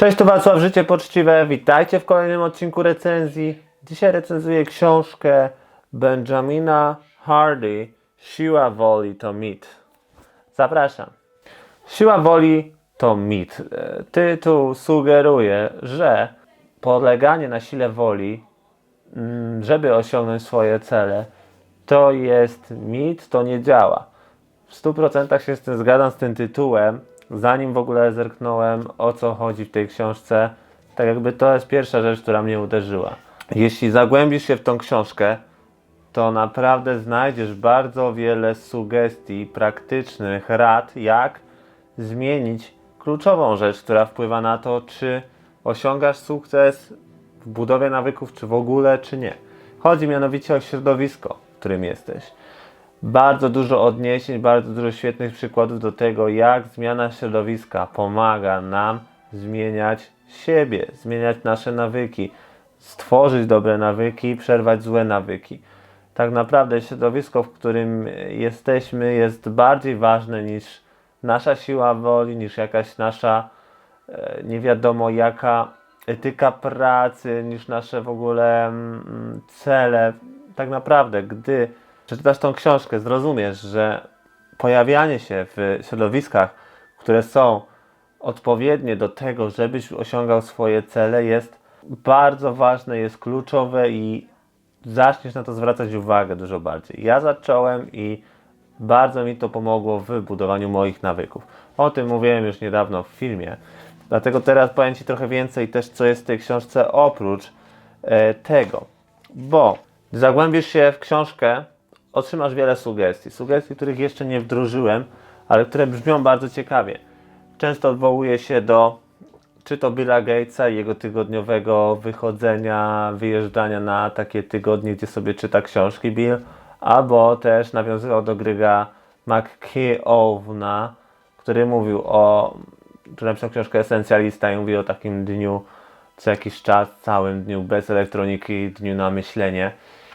Cześć, tu Wacław Życie Poczciwe. Witajcie w kolejnym odcinku recenzji. Dzisiaj recenzuję książkę Benjamina Hardy Siła woli to mit. Zapraszam. Siła woli to mit. E, Tytuł sugeruje, że poleganie na sile woli, mm, żeby osiągnąć swoje cele, to jest mit, to nie działa. W 100% się z tym zgadzam z tym tytułem. Zanim w ogóle zerknąłem o co chodzi w tej książce, tak jakby to jest pierwsza rzecz, która mnie uderzyła. Jeśli zagłębisz się w tą książkę, to naprawdę znajdziesz bardzo wiele sugestii, praktycznych rad, jak zmienić kluczową rzecz, która wpływa na to, czy osiągasz sukces w budowie nawyków, czy w ogóle, czy nie. Chodzi mianowicie o środowisko, w którym jesteś bardzo dużo odniesień, bardzo dużo świetnych przykładów do tego, jak zmiana środowiska pomaga nam zmieniać siebie, zmieniać nasze nawyki, stworzyć dobre nawyki, przerwać złe nawyki. Tak naprawdę środowisko, w którym jesteśmy, jest bardziej ważne niż nasza siła woli, niż jakaś nasza e, nie wiadomo jaka etyka pracy, niż nasze w ogóle mm, cele. Tak naprawdę, gdy przeczytasz tą książkę, zrozumiesz, że pojawianie się w środowiskach, które są odpowiednie do tego, żebyś osiągał swoje cele, jest bardzo ważne, jest kluczowe i zaczniesz na to zwracać uwagę dużo bardziej. Ja zacząłem i bardzo mi to pomogło w budowaniu moich nawyków. O tym mówiłem już niedawno w filmie. Dlatego teraz powiem Ci trochę więcej też, co jest w tej książce oprócz e, tego. Bo zagłębisz się w książkę, otrzymasz wiele sugestii. Sugestii, których jeszcze nie wdrożyłem, ale które brzmią bardzo ciekawie. Często odwołuję się do czy to Billa Gatesa i jego tygodniowego wychodzenia, wyjeżdżania na takie tygodnie, gdzie sobie czyta książki Bill, albo też nawiązywał do Gryga McKeowna, który mówił o, który napisał książkę Esencjalista i mówi o takim dniu co jakiś czas, całym dniu bez elektroniki, dniu na myślenie.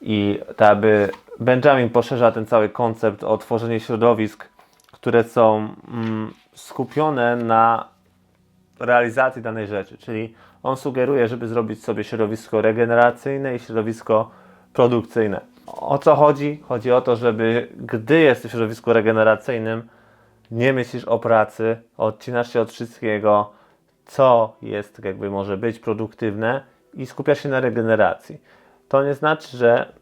I tak aby Benjamin poszerza ten cały koncept o tworzenie środowisk, które są mm, skupione na realizacji danej rzeczy. Czyli on sugeruje, żeby zrobić sobie środowisko regeneracyjne i środowisko produkcyjne. O co chodzi? Chodzi o to, żeby gdy jesteś w środowisku regeneracyjnym, nie myślisz o pracy, odcinasz się od wszystkiego, co jest, jakby może być produktywne i skupiasz się na regeneracji. To nie znaczy, że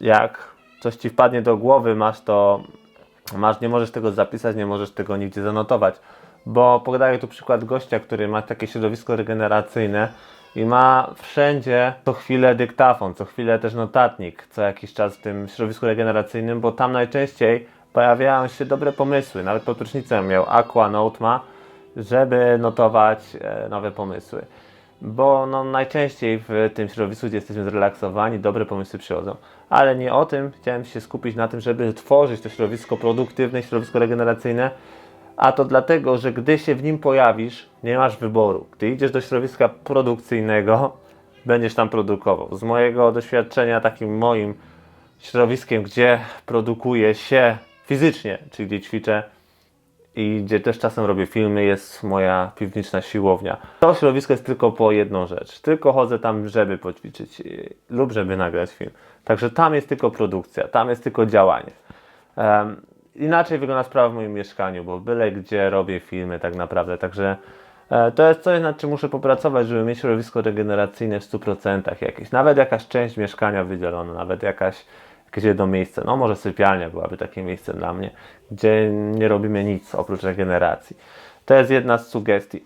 jak coś ci wpadnie do głowy, masz to, masz, nie możesz tego zapisać, nie możesz tego nigdzie zanotować. Bo podaję tu przykład gościa, który ma takie środowisko regeneracyjne i ma wszędzie co chwilę dyktafon, co chwilę też notatnik, co jakiś czas w tym środowisku regeneracyjnym, bo tam najczęściej pojawiają się dobre pomysły. Nawet pod prysznicem miał Aqua Note ma, żeby notować e, nowe pomysły. Bo no, najczęściej w tym środowisku, gdzie jesteśmy zrelaksowani, dobre pomysły przychodzą. Ale nie o tym, chciałem się skupić na tym, żeby tworzyć to środowisko produktywne, środowisko regeneracyjne, a to dlatego, że gdy się w nim pojawisz, nie masz wyboru. Gdy idziesz do środowiska produkcyjnego, będziesz tam produkował. Z mojego doświadczenia, takim moim środowiskiem, gdzie produkuje się fizycznie, czyli gdzie ćwiczę i gdzie też czasem robię filmy, jest moja piwniczna siłownia. To środowisko jest tylko po jedną rzecz. Tylko chodzę tam, żeby poćwiczyć yy, lub żeby nagrać film. Także tam jest tylko produkcja, tam jest tylko działanie. Em, inaczej wygląda sprawa w moim mieszkaniu, bo byle gdzie robię filmy tak naprawdę. Także e, to jest coś, nad czym muszę popracować, żeby mieć środowisko regeneracyjne w 100% jakieś. Nawet jakaś część mieszkania wydzielona, nawet jakaś, jakieś jedno miejsce. No może sypialnia byłaby takie miejsce dla mnie, gdzie nie robimy nic oprócz regeneracji. To jest jedna z sugestii.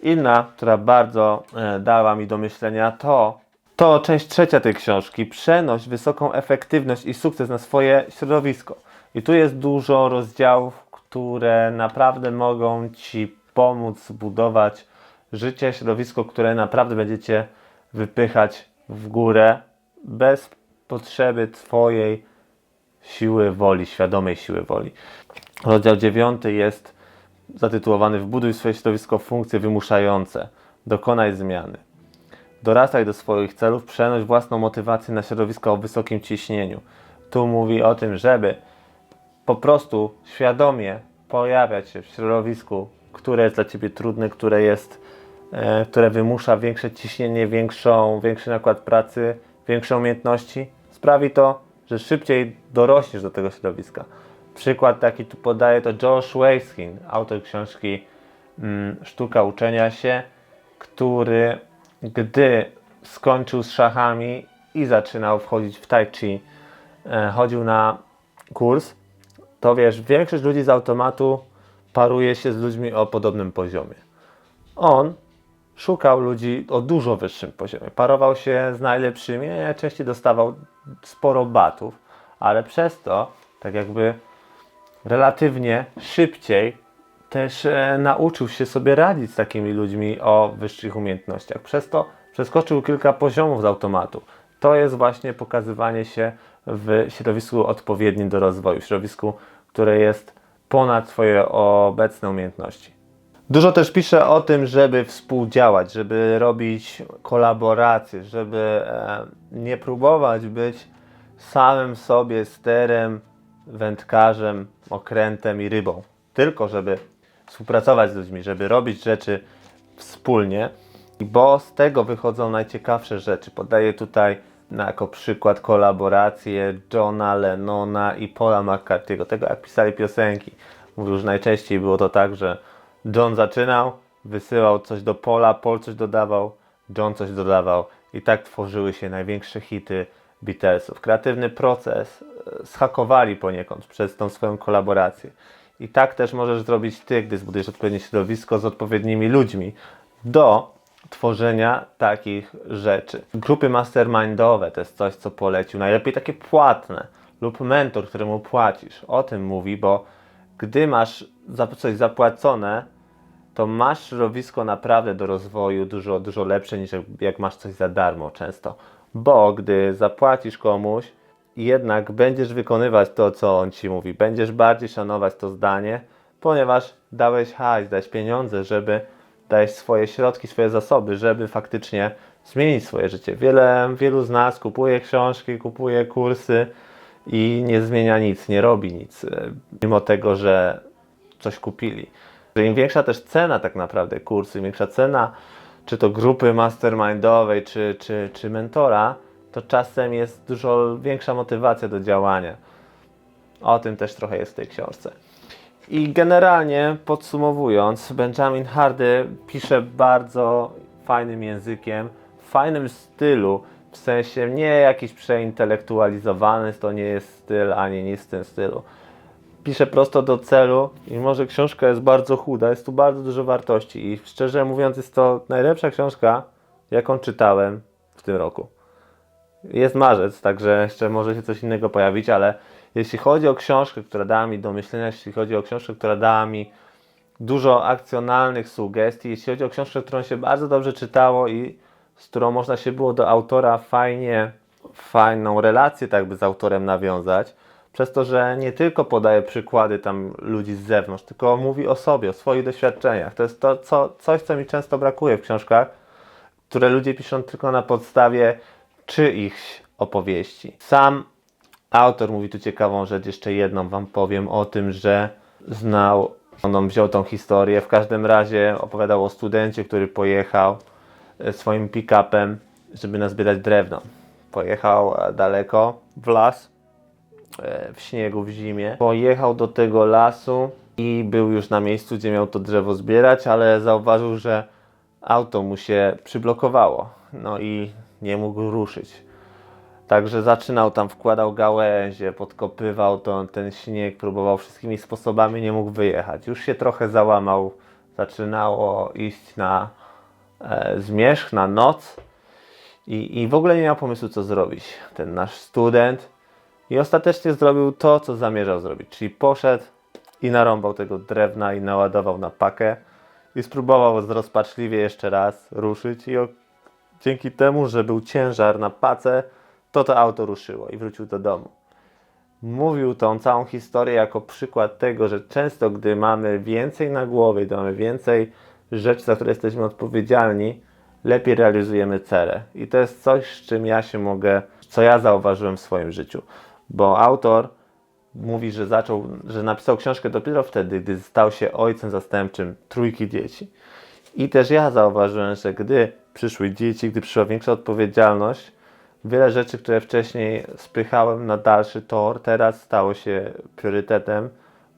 Inna, która bardzo e, dała mi do myślenia, to, to część trzecia tej książki. Przenoś wysoką efektywność i sukces na swoje środowisko. I tu jest dużo rozdziałów, które naprawdę mogą Ci pomóc zbudować życie, środowisko, które naprawdę będziecie wypychać w górę bez potrzeby Twojej siły woli, świadomej siły woli. Rozdział dziewiąty jest zatytułowany Wbuduj swoje środowisko w funkcje wymuszające. Dokonaj zmiany. Dorastaj do swoich celów, przenoś własną motywację na środowisko o wysokim ciśnieniu. Tu mówi o tym, żeby po prostu świadomie pojawiać się w środowisku, które jest dla ciebie trudne, które jest e, które wymusza większe ciśnienie, większą, większy nakład pracy, większe umiejętności, sprawi to, że szybciej dorośniesz do tego środowiska. Przykład taki tu podaję to Josh Waitzkin, autor książki mm, Sztuka uczenia się, który gdy skończył z szachami i zaczynał wchodzić w tai chi, e, chodził na kurs, to wiesz, większość ludzi z automatu paruje się z ludźmi o podobnym poziomie. On szukał ludzi o dużo wyższym poziomie. Parował się z najlepszymi, najczęściej dostawał sporo batów, ale przez to, tak jakby relatywnie szybciej też e, nauczył się sobie radzić z takimi ludźmi o wyższych umiejętnościach. Przez to przeskoczył kilka poziomów z automatu. To jest właśnie pokazywanie się w środowisku odpowiednim do rozwoju, środowisku, które jest ponad Twoje obecne umiejętności. Dużo też piszę o tym, żeby współdziałać, żeby robić kolaboracje, żeby e, nie próbować być samym sobie sterem, wędkarzem, okrętem i rybą. Tylko żeby współpracować z ludźmi, żeby robić rzeczy wspólnie, bo z tego wychodzą najciekawsze rzeczy. Podaję tutaj jako przykład kolaborację Johna Lennona i Paula McCarthy'ego, tego jak pisali piosenki. Że najczęściej było to tak, że John zaczynał, wysyłał coś do Paula, Paul coś dodawał, John coś dodawał i tak tworzyły się największe hity Beatlesów. Kreatywny proces e, zhakowali poniekąd przez tą swoją kolaborację. I tak też możesz zrobić ty, gdy zbudujesz odpowiednie środowisko z odpowiednimi ludźmi do tworzenia takich rzeczy. Grupy mastermindowe to jest coś, co polecił. Najlepiej takie płatne lub mentor, któremu płacisz. O tym mówi, bo gdy masz coś zapłacone, to masz środowisko naprawdę do rozwoju dużo, dużo lepsze niż jak- masz coś za darmo często. Bo gdy zapłacisz komuś, jednak będziesz wykonywać to, co on ci mówi. Będziesz bardziej szanować to zdanie, ponieważ dałeś hajs, dałeś pieniądze, żeby dałeś swoje środki, swoje zasoby, żeby faktycznie zmienić swoje życie. Wiele, wielu z nas kupuje książki, kupuje kursy i nie zmienia nic, nie robi nic, e, mimo tego, że coś kupili. Że Im większa też cena tak naprawdę kursu, im większa cena czy to grupy mastermindowej, czy, czy, czy mentora, to czasem jest dużo większa motywacja do działania. O tym też trochę jest w tej książce. I generalnie podsumowując, Benjamin Hardy pisze bardzo fajnym językiem, w fajnym stylu, w sensie nie jakiś przeintelektualizowany, to nie jest styl, ani nic w tym stylu. Pisze prosto do celu i może książka jest bardzo chuda, jest tu bardzo dużo wartości i szczerze mówiąc jest to najlepsza książka, jaką czytałem w tym roku. Jest marzec, także jeszcze może się coś innego pojawić, ale jeśli chodzi o książkę, która dała mi do myślenia, jeśli chodzi o książkę, która dała mi dużo akcjonalnych sugestii, jeśli chodzi o książkę, którą się bardzo dobrze czytało i z którą można się było do autora fajnie, fajną relację tak by z autorem nawiązać, przez to, że nie tylko podaje przykłady tam ludzi z zewnątrz, tylko mówi o sobie, o swoich doświadczeniach. To jest to, co, coś, co mi często brakuje w książkach, które ludzie piszą tylko na podstawie czyichś opowieści. Sam autor mówi tu ciekawą rzecz, jeszcze jedną wam powiem o tym, że znał, on wziął tą historię, w każdym razie opowiadał o studencie, który pojechał e, swoim pick-upem, żeby nazbierać drewno. Pojechał e, daleko w las, w śniegu, w zimie. Pojechał do tego lasu i był już na miejscu, gdzie miał to drzewo zbierać, ale zauważył, że auto mu się przyblokowało. No i nie mógł ruszyć. Także zaczynał tam, wkładał gałęzie, podkopywał to, ten śnieg, próbował wszystkimi sposobami, nie mógł wyjechać. Już się trochę załamał, zaczynało iść na e, zmierzch, na noc i, i w ogóle nie miał pomysłu, co zrobić. Ten nasz student i ostatecznie zrobił to, co zamierzał zrobić, czyli poszedł i narąbał tego drewna i naładował na pakę i spróbował rozpaczliwie jeszcze raz ruszyć i o, dzięki temu, że był ciężar na pacę, to to auto ruszyło i wrócił do domu. Mówił tą całą historię jako przykład tego, że często gdy mamy więcej na głowie, gdy mamy więcej rzeczy, za które jesteśmy odpowiedzialni, lepiej realizujemy cele. I to jest coś, z czym ja się mogę, co ja zauważyłem w swoim życiu. Bo autor mówi, że zaczął, że napisał książkę dopiero wtedy, gdy stał się ojcem zastępczym trójki dzieci. I też ja zauważyłem, że gdy przyszły dzieci, gdy przyszła większa odpowiedzialność, wiele rzeczy, które wcześniej spychałem na dalszy tor, teraz stało się priorytetem,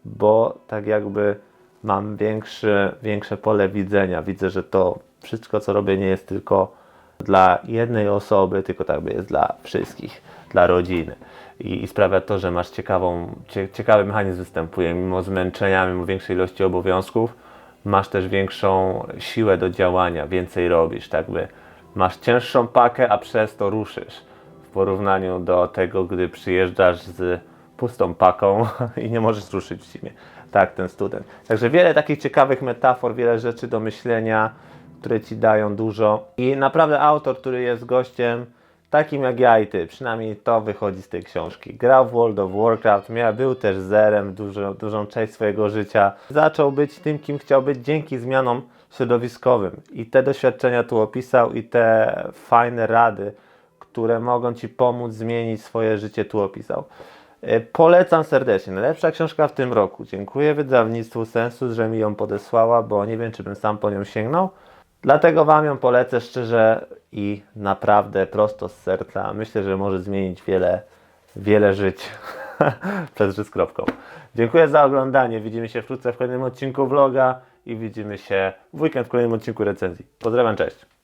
bo tak jakby mam większy, większe pole widzenia. Widzę, że to wszystko, co robię, nie jest tylko dla jednej osoby, tylko tak jest dla wszystkich, dla rodziny. I, i sprawia to, że masz ciekawą, cie, ciekawy mechanizm występuje, mimo zmęczenia, mimo większej ilości obowiązków, masz też większą siłę do działania, więcej robisz, tak by masz cięższą pakę, a przez to ruszysz. W porównaniu do tego, gdy przyjeżdżasz z pustą paką i nie możesz ruszyć w zimie. Tak, ten student. Także wiele takich ciekawych metafor, wiele rzeczy do myślenia, które ci dają dużo. I naprawdę autor, który jest gościem takim jak ja i ty, przynajmniej to wychodzi z tej książki. Grał w World of Warcraft, miał, był też zerem dużo, dużą część swojego życia. Zaczął być tym, kim chciał być dzięki zmianom środowiskowym. I te doświadczenia tu opisał i te fajne rady, które mogą ci pomóc zmienić swoje życie, tu opisał. E, Polecam serdecznie. Najlepsza książka w tym roku. Dziękuję wydawnictwu Sensus, że mi ją podesłała, bo nie wiem, czy bym sam po nią sięgnął. Dlatego Wam ją polecę szczerze i naprawdę prosto z serca. Myślę, że może zmienić wiele, wiele żyć. Przez z kropką. Dziękuję za oglądanie. Widzimy się wkrótce w kolejnym odcinku vloga i widzimy się w weekend w kolejnym odcinku recenzji. Pozdrawiam, cześć.